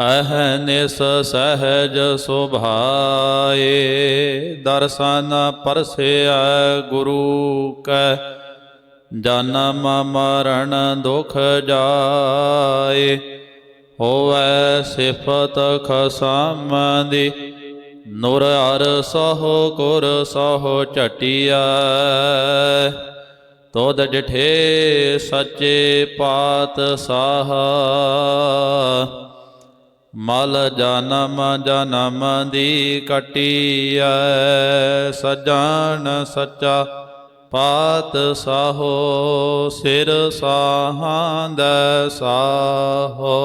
ਅਹਨਿਸ ਸਹਜ ਸੁਭਾਏ, ਦਰਸ਼ਨ ਪਰਸਿਆ ਗੁਰੂ ਕੈ। ਜਨਮ ਮਰਨ ਦੁਖ ਜਾਏ, ਹੋਵੈ ਸਿਫਤ ਖਸਮ ਦੀ ਨੂਰ ਅਰ ਸਹੁ ਕੁਰ ਸਹੁ ਚਟਿਆ ਤੋਦ ਡਿਠੇ ਸੱਚੇ ਪਾਤ ਸਾਹ ਮਲ ਜਨਮ ਜਨਮ ਦੀ ਕਟਿਐ, ਸਜਣ ਸੱਚਾ ਪਾਤ ਸਾਹੋ ਸਿਰ ਸਾਹਾਂਦ ਸਾਹੋ।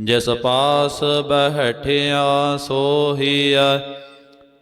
ਜਿਸ ਪਾਸ ਬਹਿਠਿਆ ਸੋਹੀਐ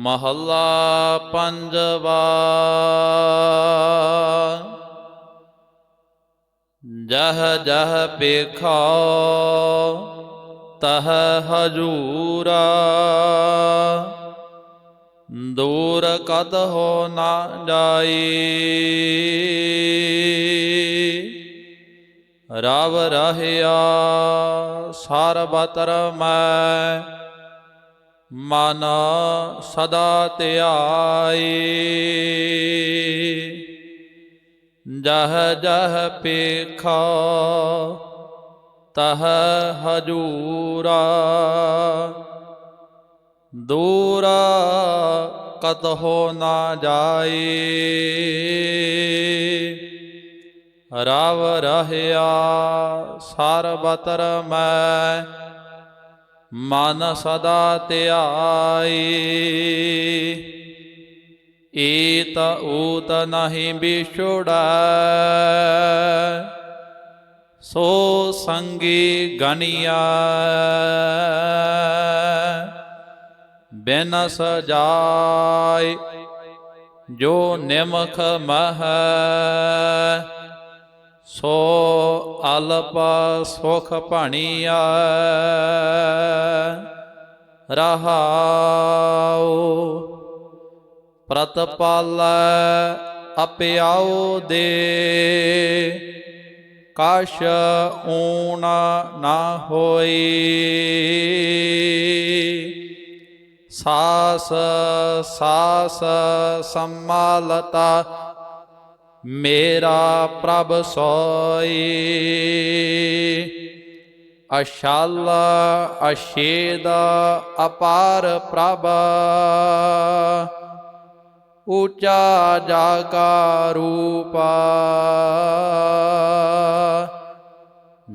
ਮਹੱਲਾ ਪੰਜਵਾ। ਜਹ ਜਹ ਪੇਖਾ ਤਹ ਹਜੂਰਾ। ਦੂਰ ਕਦ ਹੋ ਨਾ ਜਾਈ। ਰਵ ਰਹਿਆ ਸਰਬਤਰ ਮੈਂ ਮਨ ਸਦਾ ਧਿਆਈ ਜਹ ਜਹ ਪੇਖਾ ਤਹ ਹਜੂਰਾ। ਦੂਰਾ ਕਤ ਹੋ ਨਾ ਜਾਈ ਰਵ ਰਹਿਆ ਸਰਬਤਰ ਮੈਂ ਮਨ ਸਦਾ ਧਿਆਈ ਈਤ ਊਤ ਨਹੀਂ ਵਿਛੜੈ। ਸੋ ਸੰਗੀ ਗਣਿਆ ਬਿਨ ਸਜਾਈ ਜੋ ਨਿਮਖ ਮਹ। ਸੋ ਅਲਪ ਸੁਖ ਭਣੀਆ ਰਹਾਉ, ਪ੍ਰਤਪਾਲ ਅਪਿਆਉ ਦੇ, ਕਾਸ਼ ਊਣ ਨਾ ਹੋਈ। ਸਾਸ ਸਾਸ ਸੰਮਾਲਤਾ ਮੇਰਾ ਪ੍ਰਭ ਸੋਈ। ਅਸ਼ਾਲ ਅਸ਼ੇਦ ਅਪਾਰ ਪ੍ਰਭ। ਉੱਚਾ ਜਾਗਾ ਰੂਪ।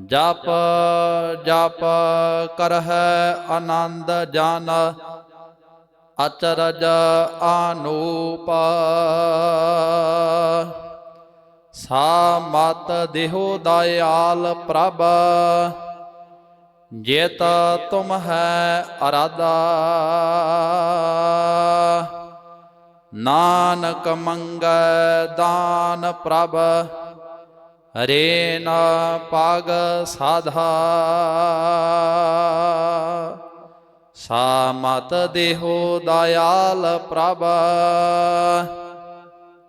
ਜਪ ਜਪ ਕਰਹਿ ਆਨੰਦ ਜਨ। ਅਚਰਜ ਆਨੂਪ ਸਾ ਮਤ ਦੇਹੋ ਦਇਆਲ ਪ੍ਰਭ, ਜੇਤ ਤੁਮ ਹੈ ਅਰਾਧਾ। ਨਾਨਕ ਮੰਗੈ ਦਾਨ ਪ੍ਰਭ, ਹਰੇ ਨਾ ਪਾਗ ਸਾਧਾ। ਸਾ ਮਤ ਦੇਹੋ ਦਇਆਲ ਪ੍ਰਭ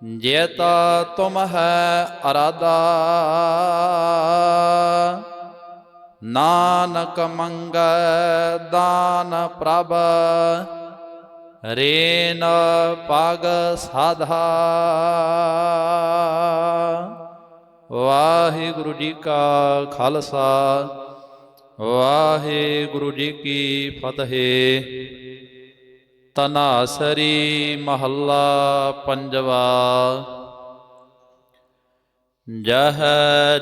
ਜੇਤ ਤੁਮ ਹੈ ਅਰਾਧਾ। ਨਾਨਕ ਮੰਗੈ ਦਾਨ ਪ੍ਰਭ। ਰੇਨ ਪਗ ਸਾਧਾ। ਵਾਹਿਗੁਰੂ ਜੀ ਕਾ ਖਾਲਸਾ। ਵਾਹਿਗੁਰੂ ਜੀ ਕੀ ਫਤਿਹ। ਤਨਾਸਰੀ ਮਹੱਲਾ ਪੰਜਵਾ। ਜਹ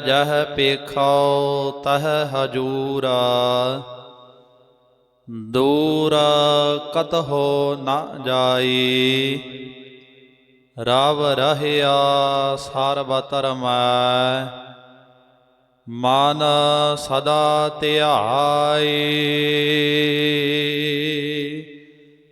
ਜਹ ਪੇਖਾਉ ਤਹ ਹਜੂਰਾ। ਦੂਰ ਕਤ ਹੋ ਨ ਜਾਈ। ਰਵ ਰਹਿਆ ਸਰਬਤਰ ਮੈਂ ਮਨ ਸਦਾ ਧਿਆਏ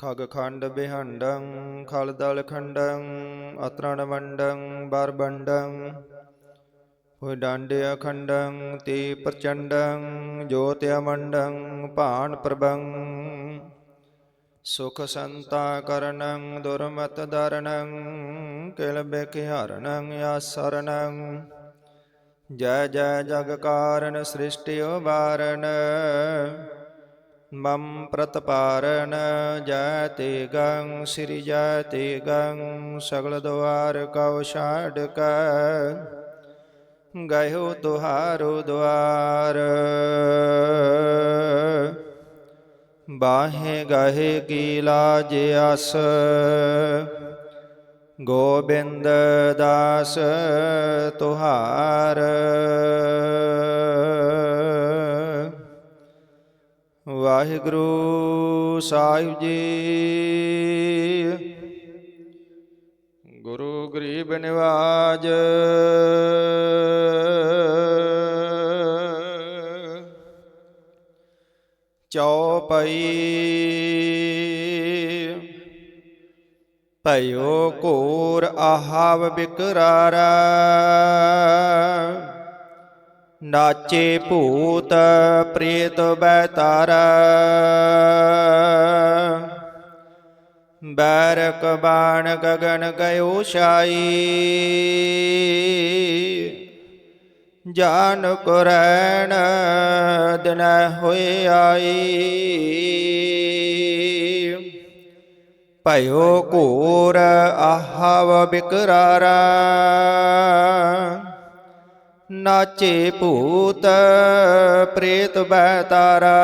ਖਗ ਖੰਡ ਬਿਹੰਡੰ ਖਲਦਲ ਖੰਡੰ, ਅਤਰਣ ਵੰਡੰ ਬਰਬੰਡੰ ਹੋਇ ਡਾਂਡੇ ਅਖੰਡੰ, ਤੇ ਪ੍ਰਚੰਡੰ ਜੋਤਿ ਅਮੰਡੰ ਭਾਨ ਪ੍ਰਭੰ। ਸੁਖ ਸੰਤਾ ਕਰਨੰ, ਦੁਰਮਤ ਦਰਨੰ, ਕਿਲ ਬਿਖਿਆਰਨੰ ਆਸਰਨੰ ਜੈ ਜੈ ਜਗ ਕਾਰਨ ਸ੍ਰਿਸ਼ਟਿ ਉਬਾਰਨ ਮਮ ਪ੍ਰਤਪਾਰਨ ਜੈ ਤੇ ਗੰ, ਸ੍ਰੀ ਜੈ ਗੰ, ਸਗਲ ਦੁਆਰ ਕਉ ਛਾੜ ਕੈ, ਗਇਓ ਤੁਹਾਰੋ ਦੁਆਰ। ਬਾਹੇ ਗਾਹੇ ਕੀ ਲਾਜ ਅਸ, ਗੋਬਿੰਦ ਦਾਸ ਤੁਹਾਰ। ਵਾਹਿਗੁਰੂ ਸਾਹਿਬ ਜੀ। ਗੁਰੂ ਗਰੀਬ ਨਿਵਾਜ। ਚੌਪਈ। ਭਇਓ ਘੋਰ ਆਹਾਵ ਬਿਕਰਾਰਾ। ਨਾਚੇ ਭੂਤ ਪ੍ਰੇਤ ਬੈਤਾਰਾ। ਬੈਰਕ ਬਾਣ ਗਗਨ ਗਇਓ ਛਾਈ। ਜਾਨ ਕੁਰੈਣ ਦਿਨ ਹੋਏ ਆਈ। ਭਇਓ ਘੋਰ ਆਹਵ ਬਿਕਰਾਰਾ। ਨਾਚੇ ਭੂਤ ਪ੍ਰੇਤ ਤਾਰਾ।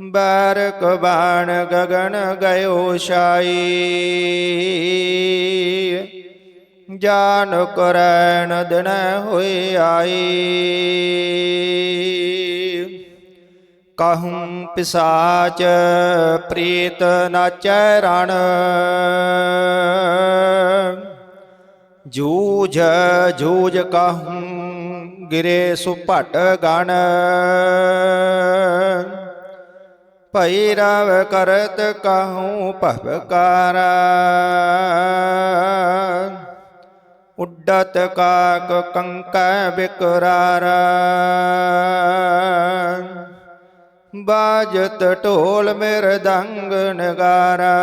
ਬਾਰਕ ਬਾਣ ਗਗਨ ਗਇਓ ਛਾਈ। ਜਾਨ ਕਰੈਣ ਦਿਨ ਹੋਏ ਆਈ। ਕਹੂੰ ਪਿਸਾਚ ਪ੍ਰੀਤ ਨਾਚੈ ਰਣ। ਜੂਝ ਜੂਝ ਕਹੂੰ, ਗਿਰੇ ਸੁਭਟ ਗਣ। ਭੈਰਵ ਕਰਤ ਕਹੂੰ, ਭਵਕਾਰਾ। ਉਡਤ ਕਾਕ ਕੰਕ ਬਿਕਰਾਰਾ। ਬਾਜਤ ਢੋਲ ਮਿਰਦੰਗ ਨਗਾਰਾ।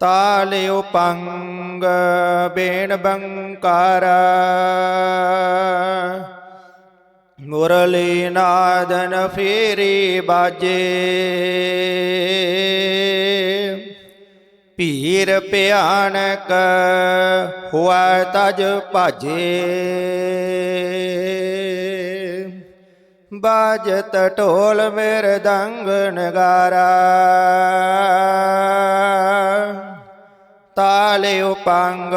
ਤਾਲਿਓ ਪੰਗ ਬੇਣ ਬੰਕਾਰਾ ਮੁਰਲੀ ਨਾਦਨ ਫੇਰੀ ਬਾਜੇ ਪੀਰ ਭਿਆਨਕ ਹੋਆ ਤਜ ਭਾਜੇ ਬਾਜਤ ਢੋਲ ਮਿਰਦੰਗ ਨਗਾਰਾ ਤਾਲਿਓ ਉਪੰਗ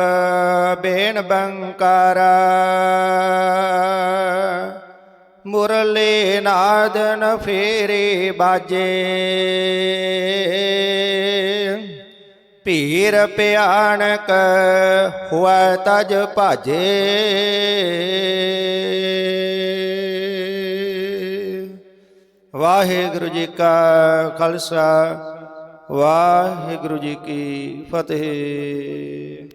ਬੇਨ ਬੰਕਾਰਾ। ਮੁਰਲੇ ਨਾਦਨ ਫੇਰੇ ਬਾਜੇ। ਪੀਰ ਭਿਆਨਕ ਹੋਆ ਤਜ ਭਾਜੇ। ਵਾਹਿਗੁਰੂ ਜੀ ਕਾ ਖਾਲਸਾ। ਵਾਹਿਗੁਰੂ ਜੀ ਕੀ ਫਤਿਹ।